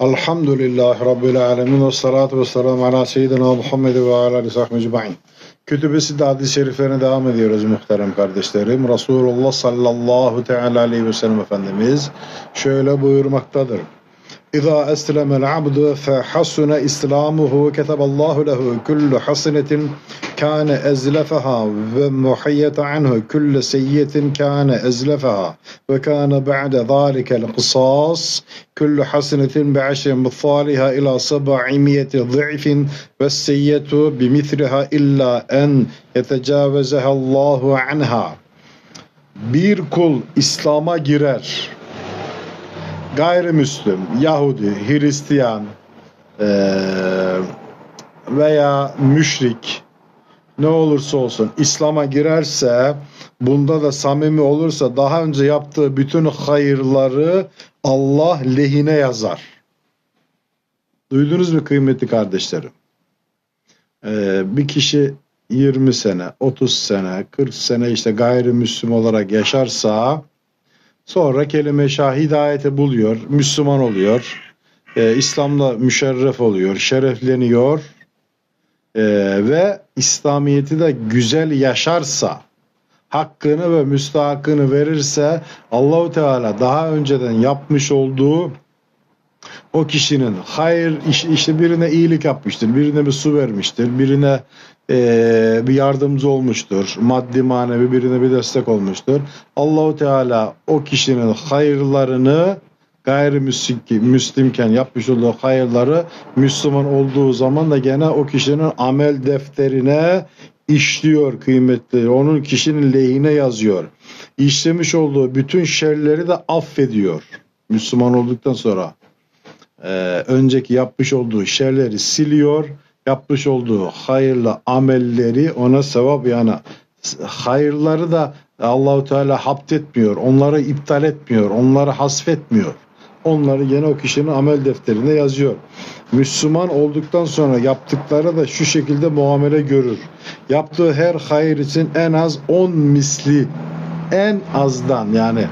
Elhamdülillahi Rabbil alemin ve salatu ve selamu ala seyyidina Muhammed ve ala aleyhi sahbihi ecma'in. Kütübesi hadis-i şeriflerine devam ediyoruz muhterem kardeşlerim. Resulullah sallallahu teala aleyhi ve sellem Efendimiz şöyle buyurmaktadır. İza eslemel abdu fe hasune islamuhu keteballahu lehu kullu hasenetin muhayyete anhu kullu seyyetin kâne ezlefeha ve kâne ba'de zâlikel kısas kullu hasenetin be'aşri mithaliha ila sab'imiyeti zı'fin ve seyyetu bimithliha illa en yetecavvezeha Allahu anha. Bir kul İslam'a girer gayrimüslim, Yahudi, Hristiyan eee, veya müşrik ne olursa olsun İslam'a girerse bunda da samimi olursa daha önce yaptığı bütün hayırları Allah lehine yazar. Duydunuz mu kıymetli kardeşlerim? Eee, bir kişi 20 sene, 30 sene, 40 sene işte gayrimüslim olarak yaşarsa Sonra kelime şah hidayeti buluyor, Müslüman oluyor, e, İslam'la müşerref oluyor, şerefleniyor e, ve İslamiyet'i de güzel yaşarsa, hakkını ve müstahakkını verirse Allahu Teala daha önceden yapmış olduğu o kişinin hayır iş- işte birine iyilik yapmıştır, birine bir su vermiştir, birine eee, bir yardımcı olmuştur, maddi manevi birine bir destek olmuştur. Allahu Teala o kişinin hayırlarını gayrimüslimken yapmış olduğu hayırları Müslüman olduğu zaman da gene o kişinin amel defterine işliyor kıymetli. Onun kişinin lehine yazıyor. İşlemiş olduğu bütün şerleri de affediyor. Müslüman olduktan sonra e, önceki yapmış olduğu şerleri siliyor. Yapmış olduğu hayırlı amelleri ona sevap yani hayırları da Allahu Teala hapt etmiyor. Onları iptal etmiyor. Onları hasfetmiyor. Onları yine o kişinin amel defterine yazıyor. Müslüman olduktan sonra yaptıkları da şu şekilde muamele görür. Yaptığı her hayır için en az 10 misli en azdan yani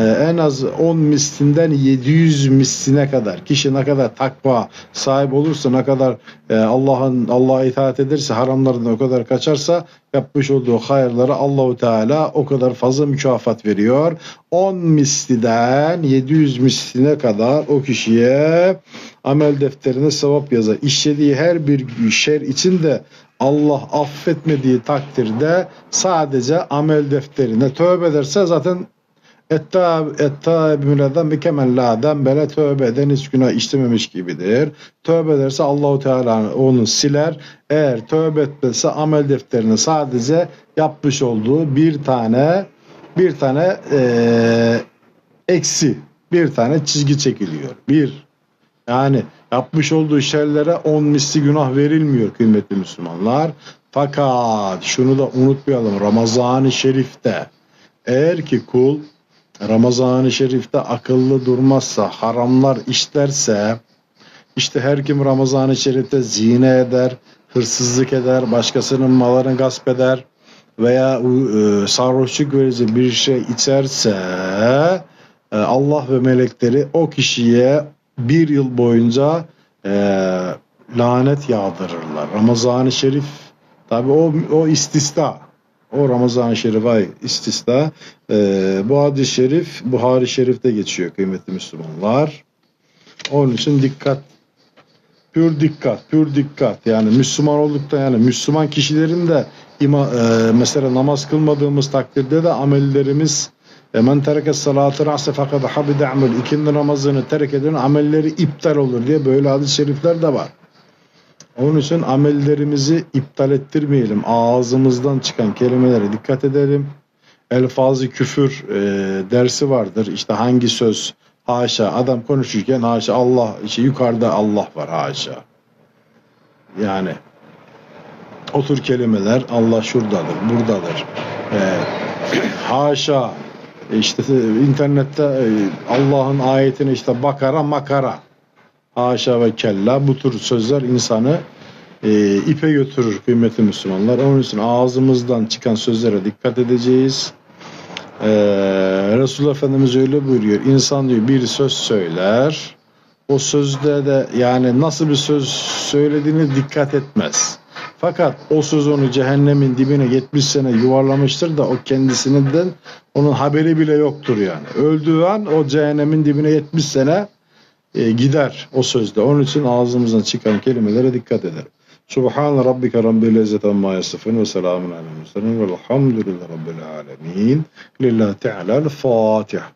en az 10 mislinden 700 misline kadar kişi ne kadar takva sahip olursa ne kadar e, Allah'ın Allah'a itaat ederse haramlarından o kadar kaçarsa yapmış olduğu hayırlara Allahu Teala o kadar fazla mükafat veriyor. 10 misliden 700 misline kadar o kişiye amel defterine sevap yazar. İşlediği her bir şer için de Allah affetmediği takdirde sadece amel defterine tövbe ederse zaten Ettaibüne'den bir kemellâden bele tövbe eden hiç günah işlememiş gibidir. Tövbe ederse Allahu Teala onu siler. Eğer tövbe etmezse amel defterine sadece yapmış olduğu bir tane bir tane eee, eksi bir tane çizgi çekiliyor. Bir yani yapmış olduğu şeylere on misli günah verilmiyor kıymetli Müslümanlar. Fakat şunu da unutmayalım Ramazan-ı Şerif'te eğer ki kul Ramazan-ı Şerif'te akıllı durmazsa, haramlar işlerse, işte her kim Ramazan-ı Şerif'te zine eder, hırsızlık eder, başkasının malını gasp eder veya e, sarhoşluk verici bir şey içerse e, Allah ve melekleri o kişiye bir yıl boyunca e, lanet yağdırırlar. Ramazan-ı Şerif tabi o, o istisna. O Ramazan-ı Şerif ay istisna. Ee, bu hadis-i şerif Buhari Şerif'te geçiyor kıymetli Müslümanlar. Onun için dikkat. Pür dikkat, pür dikkat. Yani Müslüman oldukta yani Müslüman kişilerin de ima, e, mesela namaz kılmadığımız takdirde de amellerimiz e, men tereke salatı ra'se fakat habide amel ikindi namazını terk eden amelleri iptal olur diye böyle hadis-i şerifler de var. Onun için amellerimizi iptal ettirmeyelim. Ağzımızdan çıkan kelimelere dikkat edelim. Elfazı küfür e, dersi vardır. İşte hangi söz haşa adam konuşurken haşa Allah işte yukarıda Allah var haşa. Yani o tür kelimeler Allah şuradadır, buradadır. E, haşa işte internette e, Allah'ın ayetini işte bakara makara haşa ve kella bu tür sözler insanı e, ipe götürür kıymetli Müslümanlar. Onun için ağzımızdan çıkan sözlere dikkat edeceğiz. E, Resulullah Efendimiz öyle buyuruyor. İnsan diyor bir söz söyler. o sözde de yani nasıl bir söz söylediğine dikkat etmez. Fakat o söz onu cehennemin dibine 70 sene yuvarlamıştır da o kendisinden onun haberi bile yoktur yani. Öldüğü an o cehennemin dibine 70 sene e, gider o sözde. Onun için ağzımızdan çıkan kelimelere dikkat edelim. Subhan rabbike rabbil izzeti amma yasifun ve selamun alel murselin velhamdülillahi rabbil alemin. Lillahi Teala'l Fatiha.